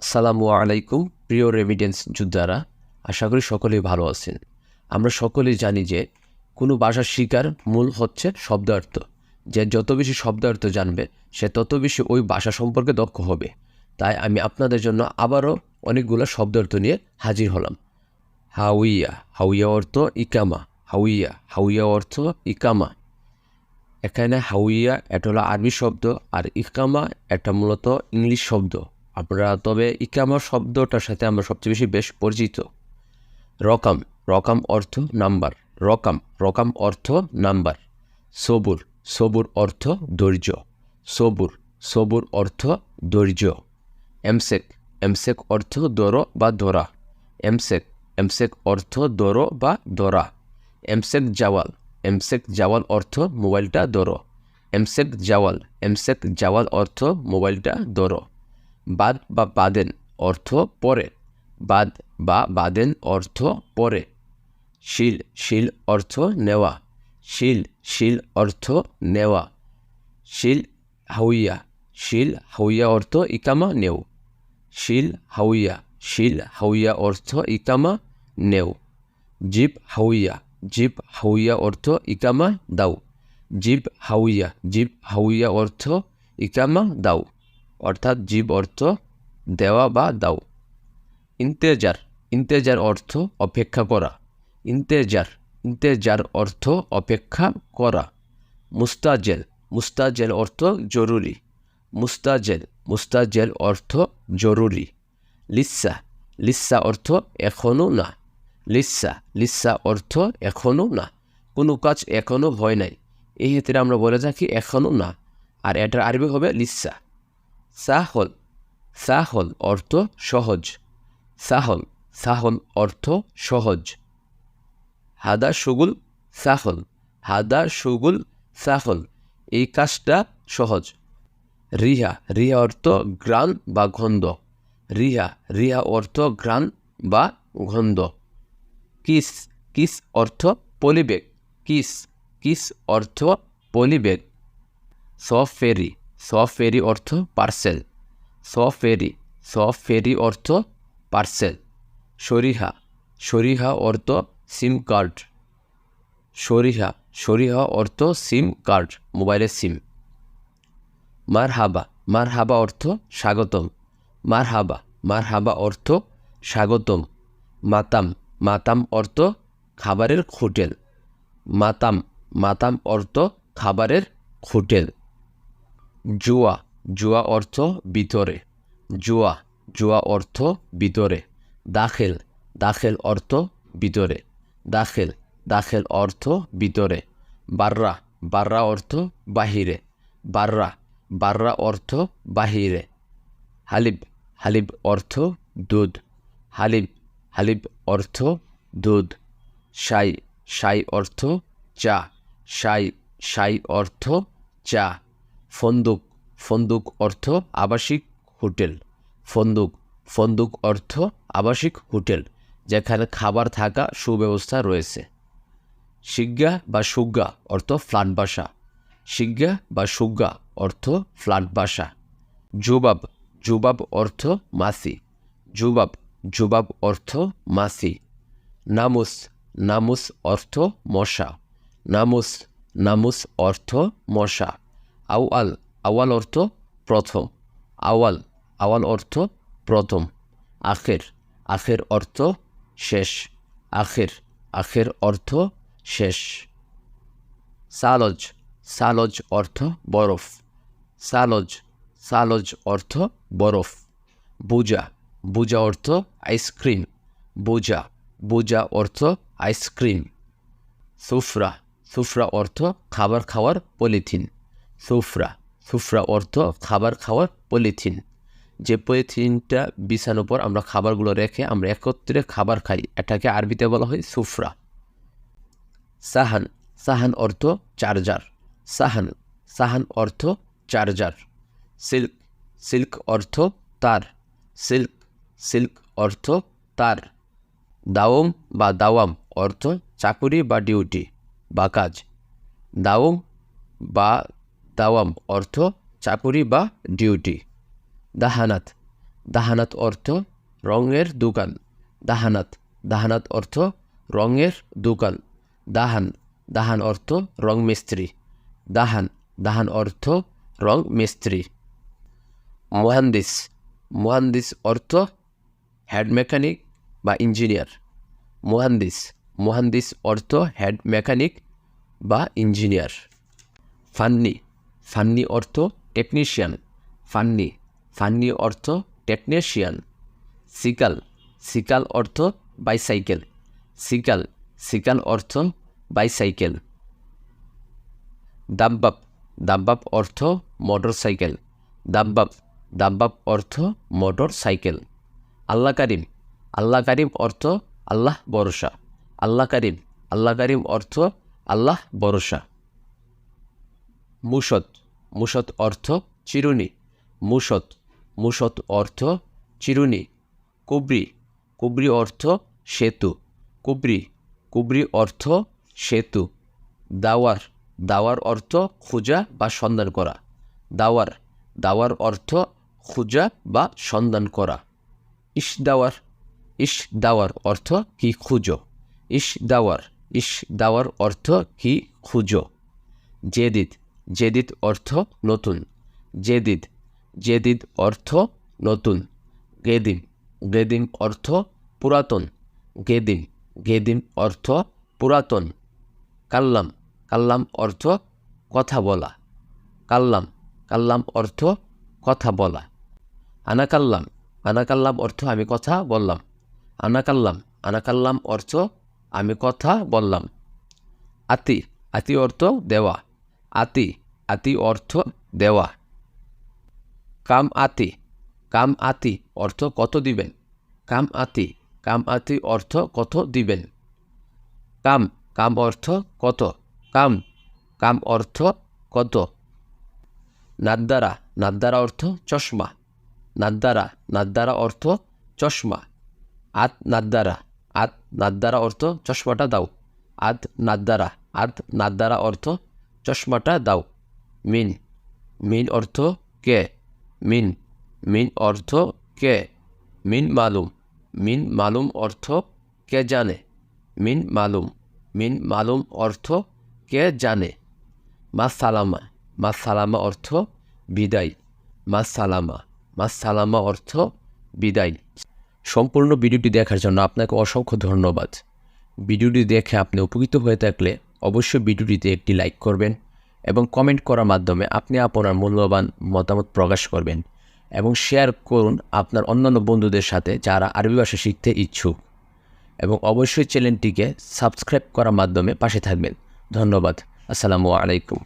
আসসালামু আলাইকুম, প্রিয় রেমিডেন্স যোদ্ধারা। আশা করি সকলেই ভালো আছেন। আমরা সকলেই জানি যে কোনো ভাষা শিকার মূল হচ্ছে শব্দার্থ। যে যত বেশি শব্দার্থ জানবে, সে তত বেশি ওই ভাষা সম্পর্কে দক্ষ হবে। তাই আমি আপনাদের জন্য আবারও অনেকগুলো শব্দার্থ নিয়ে হাজির হলাম। হাউইয়া হাউইয়া অর্থ ইকামা, হাউইয়া হাউইয়া অর্থ ইকামা। এখানে হাউইয়া, এটা হলো আরবি শব্দ, আর ইকামা, এটা মূলত ইংলিশ শব্দ। আমরা, তবে ইকামা শব্দটার সাথে আমরা সবচেয়ে বেশি বেশ পরিচিত। রকাম রকাম অর্থ নাম্বার, রকাম রকাম অর্থ নাম্বার। সবুর সবুর অর্থ ধৈর্য। সবুর সবুর অর্থ ধৈর্য। এমসেক এমসেক অর্থ দর বা ধরা। এমসেক এমসেক অর্থ দর বা ধরা। এমসেক জাওয়াল এমসেক জাওয়াল অর্থ মোবাইলটা ধরো। এমসেক জাওয়াল এমসেক জাওয়াল অর্থ মোবাইলটা ধরো। বাদ বা বাদেন অর্থ পরে। বাদ বা বাদেন অর্থ পরে। শিল শিল অর্থ নেওয়া। শিল শিল অর্থ নেওয়া। শিল হাউইয়া। শিল হাউইয়া অর্থ ইকামা নেও। শিল হাউইয়া। শিল হাউইয়া অর্থ ইকামা নেও। জিপ হাউইয়া। জিপ হাউইয়া অর্থ ইকামা দাও। জিপ হাউইয়া। জিপ হাউইয়া অর্থ ইকামা দাও। অর্থাৎ জীব অর্থ দেওয়া বা দাও। ইন্তেজার ইন্তেজার অর্থ অপেক্ষা করা। ইন্তেজার ইন্তেজার অর্থ অপেক্ষা করা। মুস্তাজেল মুস্তাজেল অর্থ জরুরি। মুস্তাজেল মুস্তাজেল অর্থ জরুরি। লিসা লিসা অর্থ এখনও না। লিসা লিসা অর্থ এখনও না। কোনো কাজ এখনও হয় নাই। এই ক্ষেত্রে আমরা বলে থাকি এখনও না। আর এটার আরবি হবে লিসা। সাহল সাহল অর্থ সহজ সাহল সাহল অর্থ সহজ হাদা সুগুল সাহল হাদা সুগুল সাহল এই কাজটা সহজ রিহা রিহা অর্থ গ্রান বা গন্ধ রিহা রিহা অর্থ গ্রান বা গন্ধ কিস কিস অর্থ পলিবেগ কিস কিস অর্থ পলিবেগ সফেরি সফেরি অর্থ পার্সেল সফেরি সফেরি অর্থ পার্সেল সরিহা সরিহা অর্থ সিম কার্ড সরিহা সরিহা অর্থ সিম কার্ড মোবাইলের সিম মার হাবা মার হাবা অর্থ স্বাগতম। মার হাবা মার হাবা অর্থ স্বাগতম। মাতাম মাতাম অর্থ খাবারের হোটেল। মাতাম মাতাম অর্থ খাবারের হোটেল। জুয়া জুয়া অর্থ ভিতরে। জুয়া জুয়া অর্থ ভিতরে। দাখেল দাখেল অর্থ ভিতরে। দাখেল দাখেল অর্থ ভিতরে। বাররা বাররা অর্থ বাহিরে। বাররা বাররা অর্থ বাহিরে। হালিব হালিব অর্থ দুধ। হালিব হালিব অর্থ দুধ। সাই সাই অর্থ চা। সাই সাই অর্থ চা। ফন্দুক ফন্দুক অর্থ আবাসিক হোটেল। ফন্দুক ফন্দুক অর্থ আবাসিক হোটেল, যেখানে খাবার থাকা সুব্যবস্থা রয়েছে। শিজ্ঞা বা সুজ্ঞা অর্থ ফ্ল্যাট বাসা। শিজ্ঞা বা সুজ্ঞা অর্থ ফ্ল্যাট বাসা। জুবাব জুবাব অর্থ মাসি জুবাব জুবাব অর্থ মাসি নামুস নামুস অর্থ মশা। নামুস নামুস অর্থ মশা। আউয়াল আওয়াল অর্থ প্রথম। আওয়াল আওয়াল অর্থ প্রথম। আখের আখের অর্থ শেষ। আখের আখের অর্থ শেষ। সালজ সালজ অর্থ বরফ। সালজ সালজ অর্থ বরফ। বুজা বুজা অর্থ আইসক্রিম। বুজা বুজা অর্থ আইসক্রিম। সুফরা সুফরা অর্থ খাবার খাওয়ার পলিথিন। সুফরা। সুফরা অর্থ খাবার খাওয়ার পলিথিন। যে পলিথিনটা বিছানোর পর আমরা খাবারগুলো রেখে আমরা একত্রে খাবার খাই, এটাকে আরবিতে বলা হয় সুফরা। সাহান। সাহান অর্থ চার্জার। সাহান। সাহান অর্থ চার্জার। সিল্ক। সিল্ক অর্থ তার। সিল্ক। সিল্ক অর্থ তার। দাওম বা দাওয়াম অর্থ চাকুরি বা ডিউটি বা কাজ। দাওম বা দাওয়াম অর্থ চাকুরি বা ডিউটি। দাহানাত দাহানাত অর্থ রঙের দোকান। দাহানাত দাহানাত অর্থ রঙের দোকান। দাহান দাহান অর্থ রং মিস্ত্রি। দাহান দাহান অর্থ রং মিস্ত্রি। মহান্দিস মহান্দিস অর্থ হেড মেকানিক বা ইঞ্জিনিয়ার। মহান্দিস মহান্দিস অর্থ হেড মেকানিক বা ইঞ্জিনিয়ার। ফান্নি ফান্নি অর্থ টেকনিশিয়ান ফান্নি ফান্নি অর্থ টেকনিশিয়ান সিকাল সিকাল অর্থ বাইসাইকেল সিকাল সিকাল অর্থ বাইসাইকেল দাব্বাব দাব্বাব অর্থ মোটর সাইকেল দাব্বাব দাব্বাব অর্থ মোটর সাইকেল আল্লাহ কারিম। আল্লাহ কারিম অর্থ আল্লাহ ভরসা। আল্লাহ কারিম। আল্লাহ কারিম অর্থ আল্লাহ ভরসা। মুসত মুসত অর্থ চিরুনি। মুসত মুসত অর্থ চিরুনি। কুবরি কুবরি অর্থ সেতু। কুবরি কুবরি অর্থ সেতু। দাওয়ার দাওয়ার অর্থ খোঁজা বা সন্ধান করা। দাওয়ার দাওয়ার অর্থ খোঁজা বা সন্ধান করা। ইস দাওয়ার ইস দাওয়ার অর্থ কি খুঁজো। ইস দাওয়ার ইস দাওয়ার অর্থ কি খুঁজো। জেদিদ জেদিদ অর্থ নতুন। জেদিদ জেদিদ অর্থ নতুন। গেদিম গেদিম অর্থ পুরাতন। গেদিম গেদিম অর্থ পুরাতন। কাল্লাম কাল্লাম অর্থ কথা বলা। কাল্লাম কাল্লাম অর্থ কথা বলা। আনাকাল্লাম আনাকাল্লাম অর্থ আমি কথা বললাম। আনাকাল্লাম আনাকাল্লাম অর্থ আমি কথা বললাম। আতি আতি অর্থ দেওয়া। আতি আতি অর্থ দেওয়া। কাম আতি কাম আতি অর্থ কত দিবেন? কাম আতি কাম আতি অর্থ কত দিবেন? কাম কাম অর্থ কত? কাম কাম অর্থ কত? নাদ্দারা নাদ্দারা অর্থ চশমা। নাদ্দারা নাদ্দারা অর্থ চশমা। আত, নাদ্দারা আত, নাদ্দারা অর্থ চশমাটা দাও। আদ নাদ্দারা আদ নাদ্দারা অর্থ চশমাটা দাও। মিন মিন অর্থ কে মিন মিন অর্থ কে মিন মালুম মিন মালুম অর্থ কে জানে মিন মালুম মিন মালুম অর্থ কে জানে মা সালামা মা সালামা অর্থ বিদায় মা সালামা মা সালামা অর্থ বিদায় সম্পূর্ণ ভিডিওটি দেখার জন্য আপনাকে অসংখ্য ধন্যবাদ। ভিডিওটি দেখে আপনি উপকৃত হয়ে থাকলে অবশ্যই ভিডিওটিতে একটি লাইক করবেন। এবং কমেন্ট করার মাধ্যমে আপনি আপনার মূল্যবান মতামত প্রকাশ করবেন এবং শেয়ার করুন আপনার অন্যান্য বন্ধুদের সাথে যারা আরবি ভাষা শিখতে ইচ্ছুক। এবং অবশ্যই চ্যানেলটিকে সাবস্ক্রাইব করার মাধ্যমে পাশে থাকবেন। ধন্যবাদ। আসসালামু আলাইকুম।